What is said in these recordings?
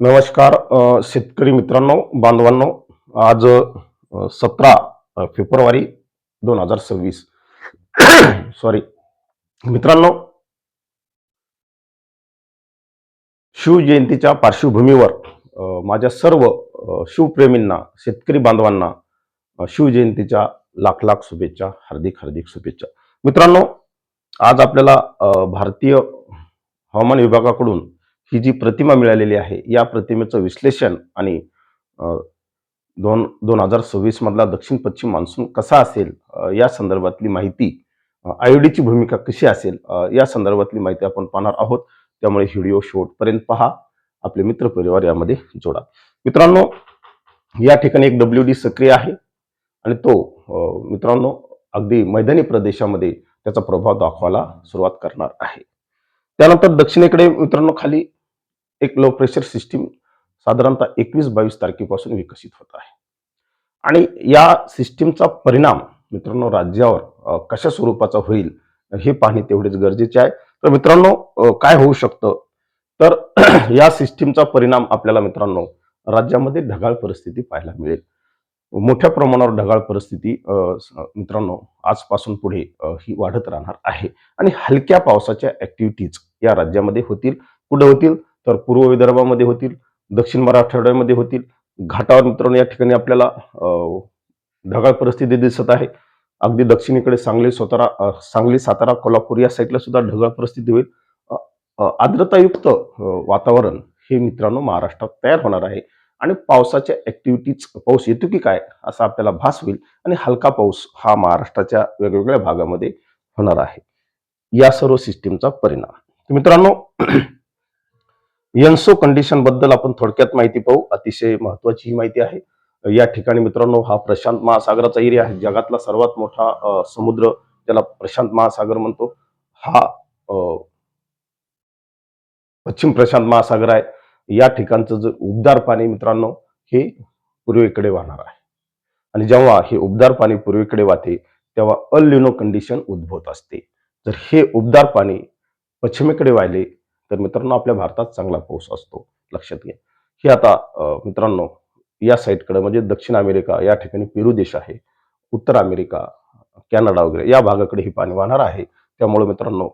नमस्कार शेतकरी मित्रांनो बांधवांनो आज सतरा फेब्रुवारी दोन हजार सव्वीस. सॉरी मित्रांनो शिवजयंतीच्या पार्श्वभूमीवर माझ्या सर्व शिवप्रेमींना शेतकरी बांधवांना शिवजयंतीच्या लाख लाख शुभेच्छा हार्दिक हार्दिक शुभेच्छा. मित्रांनो आज आपल्याला भारतीय हवामान विभागाकडून ही जी प्रतिमा मिळालेली आहे या प्रतिमेचं विश्लेषण आणि दोन दोन हजार सव्वीस मधला दक्षिण पश्चिम मान्सून कसा असेल या संदर्भातली माहिती आयोडीची भूमिका कशी असेल या संदर्भातली माहिती आपण पाहणार आहोत. त्यामुळे व्हिडिओ शेवटपर्यंत पहा. आपले मित्र परिवार यामध्ये जोडा. मित्रांनो या ठिकाणी एक डब्ल्यू डी सक्रिय आहे आणि तो मित्रांनो अगदी मैदानी प्रदेशामध्ये त्याचा प्रभाव दाखवायला सुरुवात करणार आहे. त्यानंतर दक्षिणेकडे मित्रांनो खाली एक लो प्रेशर सिस्टीम साधारणतः एकवीस बावीस तारखेपासून विकसित होत आहे. आणि या सिस्टीमचा परिणाम मित्रांनो राज्यावर कशा स्वरूपाचा होईल हे पाहणे तेवढेच गरजेचे आहे. तर मित्रांनो काय होऊ शकतं? तर या सिस्टीमचा परिणाम आपल्याला मित्रांनो राज्यामध्ये ढगाळ परिस्थिती पाहायला मिळेल. मोठ्या प्रमाणावर ढगाळ परिस्थिती मित्रांनो आजपासून पुढे ही वाढत राहणार आहे. आणि हलक्या पावसाच्या ऍक्टिव्हिटीज या राज्यामध्ये होतील पुढे होतील. तर पूर्व विदर्भामध्ये होतील दक्षिण मराठवाड्यामध्ये होतील. घाटावर मित्रांनो या ठिकाणी आपल्याला ढगाळ परिस्थिती दिसत आहे. अगदी दक्षिणेकडे सांगली सोतारा सांगली सातारा कोल्हापूर या साईडला सुद्धा ढगाळ परिस्थिती होईल. आर्द्रतायुक्त वातावरण हे मित्रांनो महाराष्ट्रात तयार होणार आहे. आणि पावसाच्या ऍक्टिव्हिटीज पाऊस येतो की काय असा आपल्याला भास होईल. आणि हलका पाऊस हा महाराष्ट्राच्या वेगवेगळ्या भागामध्ये होणार आहे. या सर्व सिस्टीमचा परिणाम. मित्रांनो यन्सो कंडिशनबद्दल आपण थोडक्यात माहिती पाहू. अतिशय महत्वाची ही माहिती आहे. या ठिकाणी मित्रांनो हा प्रशांत महासागराचा एरिया आहे. जगातला सर्वात मोठा समुद्र त्याला प्रशांत महासागर म्हणतो. हा पश्चिम प्रशांत महासागर आहे. या ठिकाणचं जे उबदार पाणी मित्रांनो हे पूर्वेकडे वाहणार आहे. आणि जेव्हा हे उबदार पाणी पूर्वेकडे वाहते तेव्हा अल्युनो कंडिशन उद्भवत असते. जर हे उबदार पाणी पश्चिमेकडे वाहिले तर मित्रांनो आपल्या भारतात चांगला पाऊस असतो. लक्षात घ्या. हे आता मित्रांनो या साईडकडे म्हणजे दक्षिण अमेरिका या ठिकाणी पेरू देश आहे. उत्तर अमेरिका कॅनडा वगैरे या भागाकडे ही पाणी वाहणार आहे. त्यामुळे मित्रांनो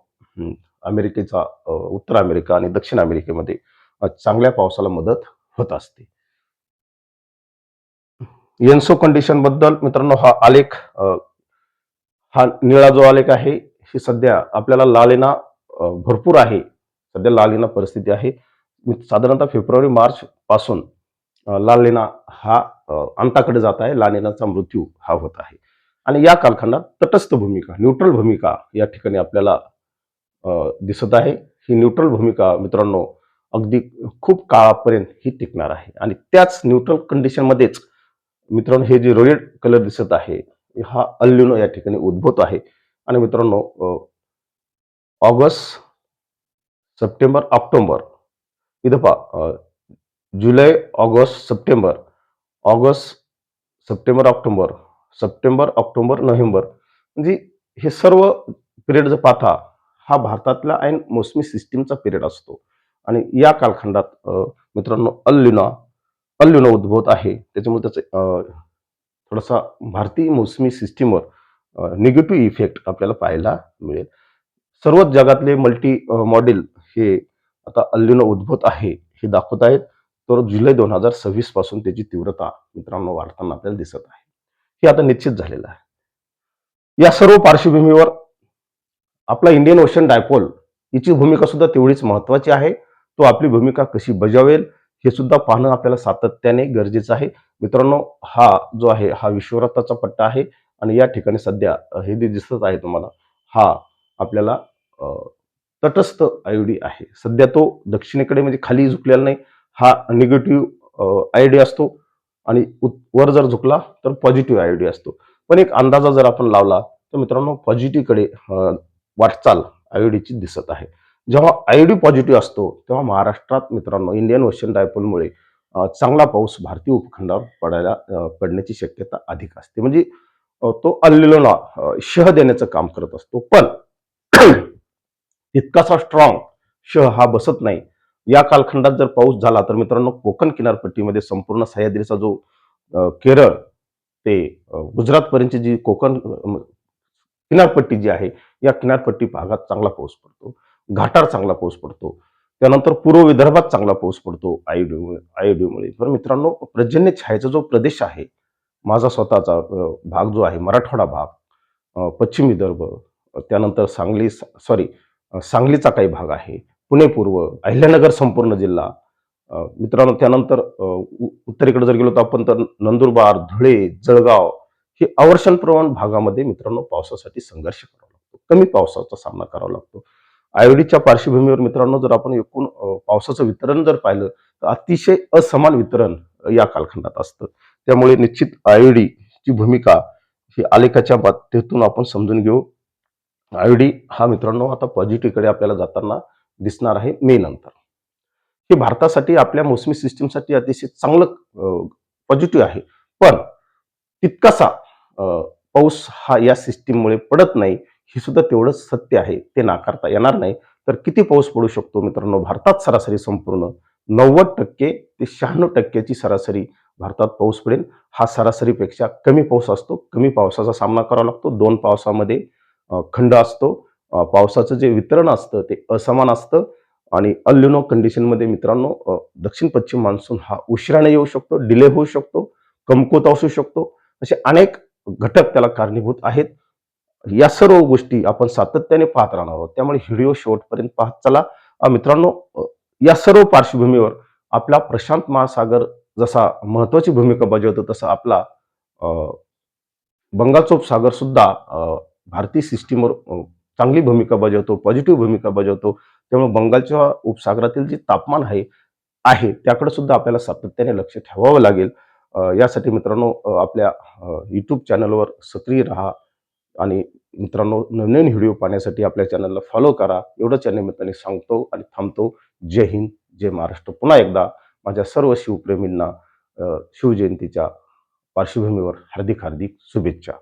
अमेरिकेचा उत्तर अमेरिका आणि दक्षिण अमेरिकेमध्ये चांगल्या पावसाला मदत होत असते. एन्सो कंडिशनबद्दल मित्रांनो हा आलेख हा निळा जो आलेख आहे हे सध्या आपल्याला लालेना भरपूर आहे. सध्या लाल लेना परिस्थिती आहे. साधारणतः फेब्रुवारी मार्च पासून लाल लेना हा अंताकडे जात आहे. लाल लेनाचा मृत्यू हा होत आहे. आणि या कालखंडात तटस्थ भूमिका न्यूट्रल भूमिका या ठिकाणी आपल्याला दिसत आहे. ही न्यूट्रल भूमिका मित्रांनो अगदी खूप काळापर्यंत ही टिकणार आहे. आणि त्याच न्यूट्रल कंडिशनमध्येच मित्रांनो हे जे रेड कलर दिसत आहे हा अल्युनो या ठिकाणी उद्भवत आहे. आणि मित्रांनो ऑगस्ट सप्टेंबर ऑक्टोबर. इथं पहा अ, जुलै August September. August September October. September October November. म्हणजे हे सर्व पिरियड जर पाहता हा भारतातला ऐन मोसमी सिस्टीमचा पिरियड असतो. आणि या कालखंडात मित्रांनो अल्युना अल्युना उद्भवत आहे. त्याच्यामुळे त्याचं थोडासा भारतीय मोसमी सिस्टीमवर निगेटिव्ह इफेक्ट आपल्याला पाहायला मिळेल. सर्वच जगातले मल्टी मॉडेल हे आता अल्युनो उद्भवत आहे हे दाखवत आहेत. तर जुलै दोन हजार सव्वीसपासून त्याची तीव्रता मित्रांनो वाढताना आपल्याला दिसत आहे. हे आता निश्चित झालेलं आहे. या सर्व पार्श्वभूमीवर आपला इंडियन ओशन डायपोल याची भूमिका सुद्धा तेवढीच महत्वाची आहे. तो आपली भूमिका कशी बजावेल हे सुद्धा पाहणं आपल्याला सातत्याने गरजेचं आहे. मित्रांनो हा जो आहे हा विश्वरथाचा पट्टा आहे. आणि या ठिकाणी सध्या हे जे दिसत आहे तुम्हाला हा आपल्याला तटस्थ आयडी आहे. सध्या तो दक्षिणेकडे म्हणजे खाली झुकलेला नाही. हा निगेटिव्ह आयडी असतो आणि वर जर झुकला तर पॉझिटिव्ह आयडी असतो. पण एक अंदाजा जर आपण लावला तर मित्रांनो पॉझिटिव्हकडे वाटचाल आयडीची दिसत आहे. जेव्हा आयडी पॉझिटिव्ह असतो तेव्हा महाराष्ट्रात मित्रांनो इंडियन ओशन डायपोलमुळे चांगला पाऊस भारतीय उपखंडावर पडायला पडण्याची शक्यता अधिक असते. म्हणजे तो अल्लिलोला शह देण्याचं काम करत असतो. पण तितकासा स्ट्रॉंग शह हा बसत नाही. या कालखंडात जर पाऊस झाला तर मित्रांनो कोकण किनारपट्टीमध्ये संपूर्ण सह्याद्रीचा जो केरळ ते गुजरातपर्यंतची जी कोकण किनारपट्टी जी आहे या किनारपट्टी भागात चांगला पाऊस पडतो. घाटार चांगला पाऊस पडतो. त्यानंतर पूर्व विदर्भात चांगला पाऊस पडतो आयोडीमुळे आयोडीमुळे. तर मित्रांनो पर्जन्य छायेचा जो प्रदेश आहे माझा स्वतःचा भाग जो आहे मराठवाडा भाग पश्चिम विदर्भ त्यानंतर सांगली सॉरी सांगलीचा काही भाग आहे. पुणे पूर्व अहिल्यानगर संपूर्ण जिल्हा. मित्रांनो त्यानंतर उ- उत्तरेकडे जर गेलो तर आपण तर नंदुरबार धुळे जळगाव हे आवर्षण प्रमाण भागामध्ये मित्रांनो पावसासाठी संघर्ष करावा लागतो. कमी पावसाचा सामना करावा लागतो. आयोडीच्या पार्श्वभूमीवर मित्रांनो जर आपण एकूण पावसाचं वितरण जर पाहिलं तर अतिशय असमान वितरण या कालखंडात असतं. त्यामुळे निश्चित आयोडीची भूमिका ही आलेखाच्या बाबतीतून आपण समजून घेऊ. आयोडी हा मित्रांनो आता पॉझिटिव्हकडे आपल्याला जाताना दिसणार आहे मे नंतर. हे भारतासाठी आपल्या मोसमी सिस्टीमसाठी अतिशय चांगलं पॉझिटिव्ह आहे. पण तितकासा पाऊस हा या सिस्टीममुळे पडत नाही हे सुद्धा तेवढंच सत्य आहे. ते नाकारता येणार नाही. तर किती पाऊस पडू शकतो मित्रांनो? भारतात सरासरी संपूर्ण नव्वद टक्के ते शहाण्णव टक्क्याची सरासरी भारतात पाऊस पडेल. हा सरासरीपेक्षा कमी पाऊस असतो. कमी पावसाचा सामना करावा लागतो. दोन पावसामध्ये खंड असतो. पावसाचं जे वितरण असतं ते असमान असतं. आणि अल्युनो कंडिशनमध्ये मित्रांनो दक्षिण पश्चिम मान्सून हा उशिराने येऊ शकतो डिले होऊ शकतो कमकुवत असू शकतो. असे अनेक घटक त्याला कारणीभूत आहेत. या सर्व गोष्टी आपण सातत्याने पाहत राहणार आहोत. त्यामुळे व्हिडिओ शेवटपर्यंत पाहत चला. मित्रांनो या सर्व पार्श्वभूमीवर आपला प्रशांत महासागर जसा महत्वाची भूमिका बजावतो तसा आपला अ, सागर सुद्धा भारतीय सिस्टीमवर चांगली भूमिका बजावतो पॉझिटिव्ह भूमिका बजावतो त्यामुळे बंगालच्या उपसागरातील जे तापमान आहे आहे त्याकडे सुद्धा आपल्याला सातत्याने लक्ष ठेवावं लागेल. यासाठी मित्रांनो आपल्या यूट्यूब चॅनलवर सक्रिय राहा आणि मित्रांनो नवनवीन व्हिडिओ पाहण्यासाठी आपल्या चॅनलला फॉलो करा. एवढंच या निमित्ताने सांगतो आणि थांबतो. जय हिंद जय महाराष्ट्र. पुन्हा एकदा माझ्या सर्व शिवप्रेमींना शिवजयंतीच्या पार्श्वभूमीवर हार्दिक हार्दिक शुभेच्छा.